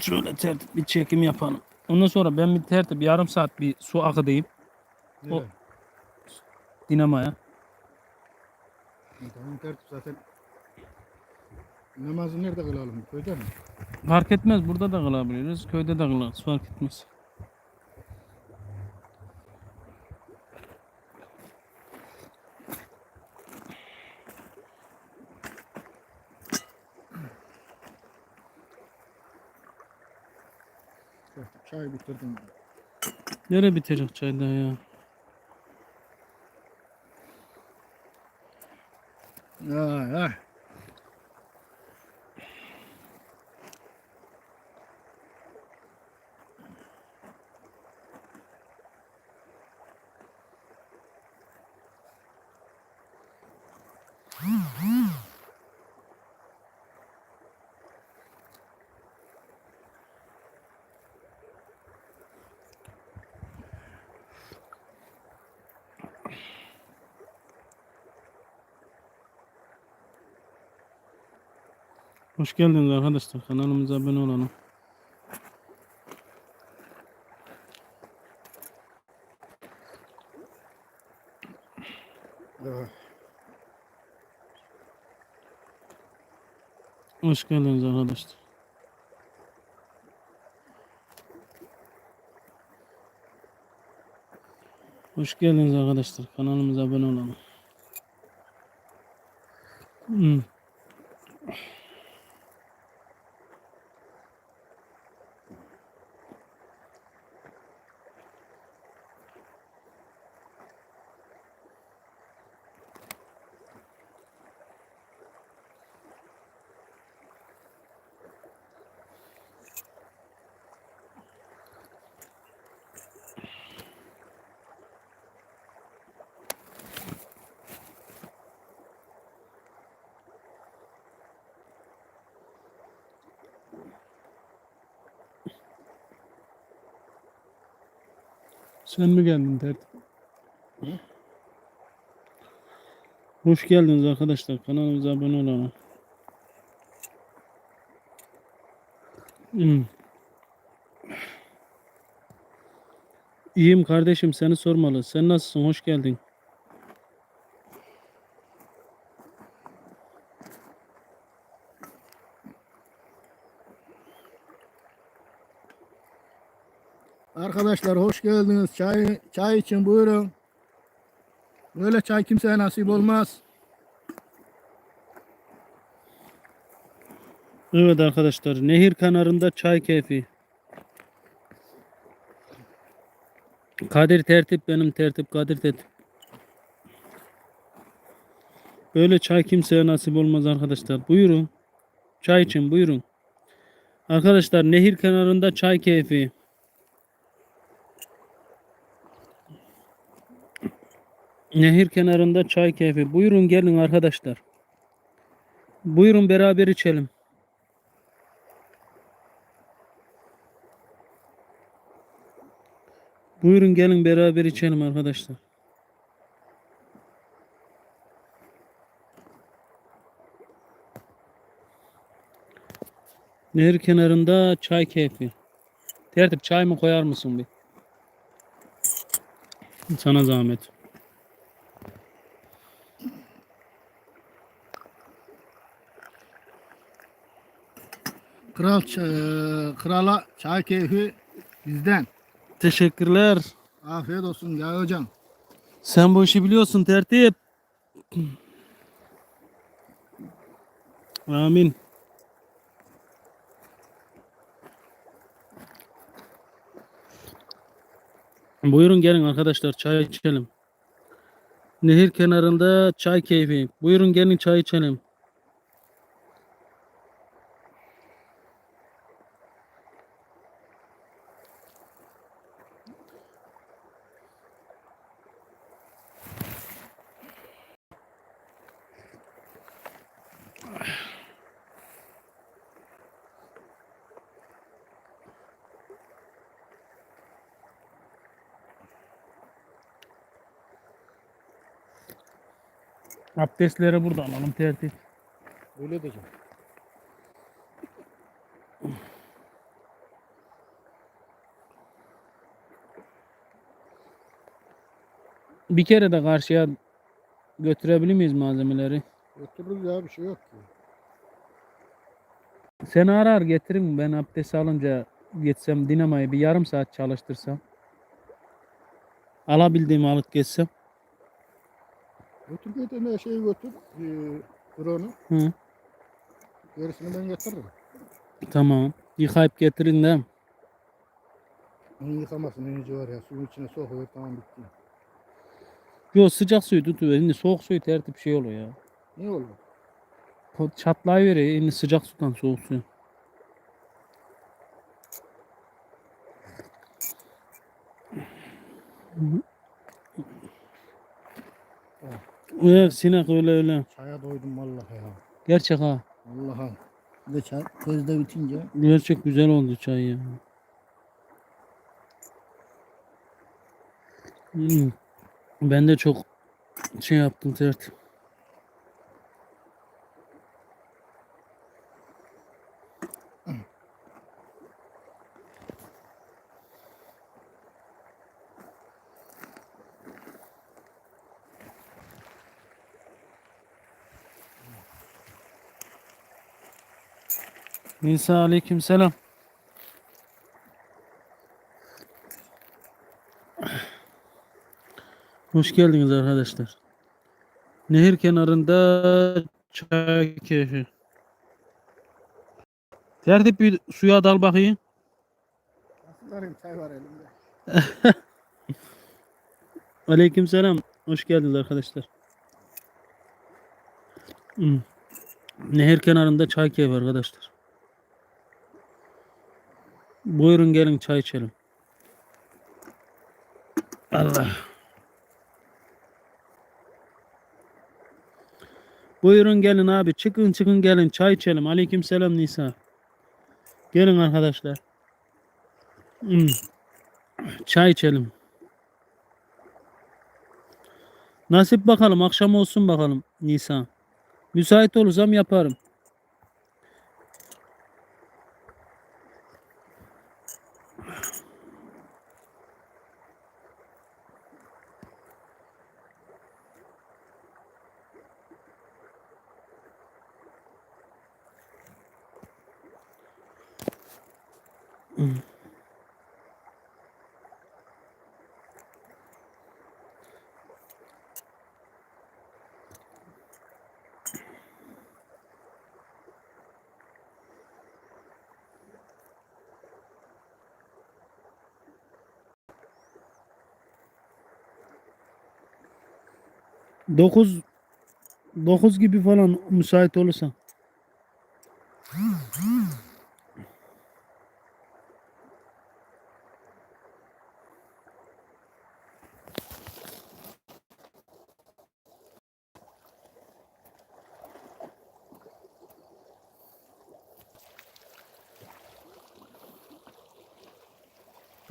Şöyle tertip bir çekim yapalım. Ondan sonra ben bir tertip yarım saat bir su akıdayım Nereye? dinamaya. Tamam tertip zaten. Namazı nerede kılalım? Köyde mi? Fark etmez burada da kılabiliriz. Köyde de kılarız. Fark etmez. Tertip çay bitirdim. Nereye bitecek çay daha ya? Ay ay. Hoş geldiniz arkadaşlar. Kanalımıza abone olalım. Hoş geldiniz arkadaşlar. Hoş geldiniz arkadaşlar. Kanalımıza abone olalım. Hmm. Sen mi geldin? Hı? Hoş geldiniz arkadaşlar. Kanalımıza abone olalım. Hmm. İyiyim kardeşim seni sormalı. Sen nasılsın? Hoş geldin. Arkadaşlar hoş geldiniz. Çay çay için buyurun. Böyle çay kimseye nasip olmaz. Evet arkadaşlar nehir kenarında çay keyfi. Kadir tertip benim tertip Kadir tertip. Böyle çay kimseye nasip olmaz arkadaşlar. Buyurun. Çay için buyurun. Arkadaşlar nehir kenarında çay keyfi. Nehir kenarında çay keyfi. Buyurun gelin arkadaşlar. Buyurun beraber içelim. Buyurun gelin beraber içelim arkadaşlar. Nehir kenarında çay keyfi. Tertip çay mı koyar mısın bir? Sana zahmet. Kral ç- krala çay keyfi bizden. Teşekkürler. Afiyet olsun ya hocam. Sen bu işi biliyorsun tertip. Amin. Buyurun gelin arkadaşlar çay içelim. Nehir kenarında çay keyfi. Buyurun gelin çay içelim. Abdestlere burada alalım tertip. Öyle diyeceğim. Bir kere de karşıya götürebilir miyiz malzemeleri? Götürürüz ya bir şey yok ki. Seni arar getirin ben abdest alınca geçsem dinamayı bir yarım saat çalıştırsam. Alabildiğimi alıp geçsem. Götür bir tane şeyi götür. E, drone'u. Hı, Gerisini ben getiririm. tamam. Yıkayıp getirin de. Onu yıkamasın iyice var ya. Suyun içine sokuyor tamam bitti. Yo sıcak suyu tutuver. Şimdi soğuk suyu tertip şey oluyor ya. Ne olur? Po- Çatlayıveriyor. Şimdi sıcak sudan soğuk suyu. Evet sinek öyle öyle. Çaya doydum vallahi ya. Gerçek ha. Vallahi. Bir de çay közde bitince. Gerçek güzel oldu çay ya. Hmm. Ben de çok şey yaptım sert. Nisa aleyküm selam. Hoş geldiniz arkadaşlar. Nehir kenarında çay keyfi. Tertip bir suya dal bakayım. Nasıl arayayım çay var elimde. Aleyküm selam. Hoş geldiniz arkadaşlar. Hmm. Nehir kenarında çay keyfi arkadaşlar. Buyurun gelin çay içelim. Allah. Buyurun gelin abi. Çıkın çıkın gelin çay içelim. Aleyküm selam Nisa. Gelin arkadaşlar. Hmm. Çay içelim. Nasip bakalım. Akşam olsun bakalım Nisa. Müsait olursam yaparım. Dokuz dokuz gibi falan müsait olursan.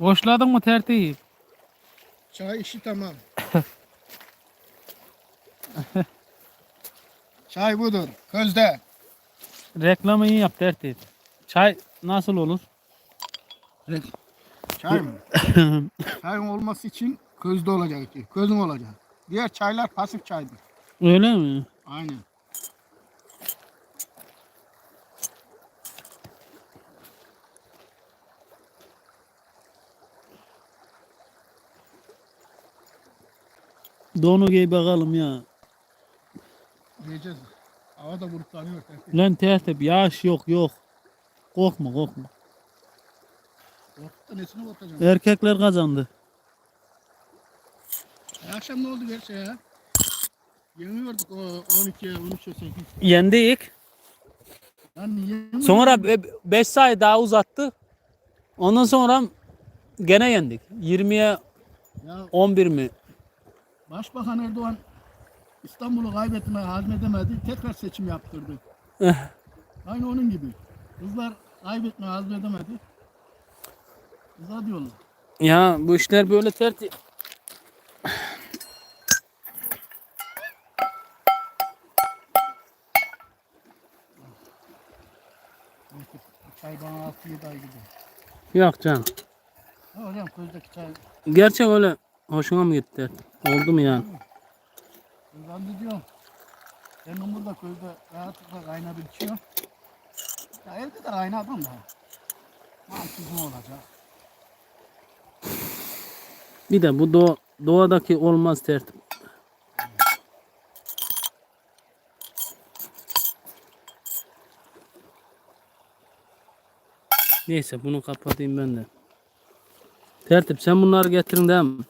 Boşladın mı tertip? Çay işi tamam. Çay budur. Közde. Reklamını yap tertip. Çay nasıl olur? Çay mı? Çayın olması için közde olacak ki. Közün olacak. Diğer çaylar pasif çaydır. Öyle mi? Aynen. Donu giy bakalım ya. Diyeceğiz. Hava da bulutlanıyor. Lan tertip yağış yok yok. Korkma korkma. Korkuttu nesini korkacağım. Erkekler kazandı. E, akşam ne oldu gerçi ya? Yeniyorduk o 12'ye 13'e 8. Yendik. Lan niye? Sonra 5 sayı daha uzattı. Ondan sonra gene yendik. 20'ye Ya 11 mi? Başbakan Erdoğan İstanbul'u kaybetmeyi hazmedemedi. Tekrar seçim yaptırdı. Eh. Aynı onun gibi. Kızlar kaybetmeyi hazmedemedi. Kıza diyorlar. Ya bu işler böyle tertip. Çay bana 6-7 ay gibi. Yok canım. Ha hocam közdeki çay Gerçek öyle hoşuma mı gitti? Oldu mu yani? Ben zannediyorum. Senin burada köyde rahatlıkla kaynadı içiyor. Ya evde de kaynadım da. Mantıklı olacak. Bir de bu doğa, doğadaki olmaz tertip. Neyse bunu kapatayım ben de. Tertip sen bunları getirin değil mi?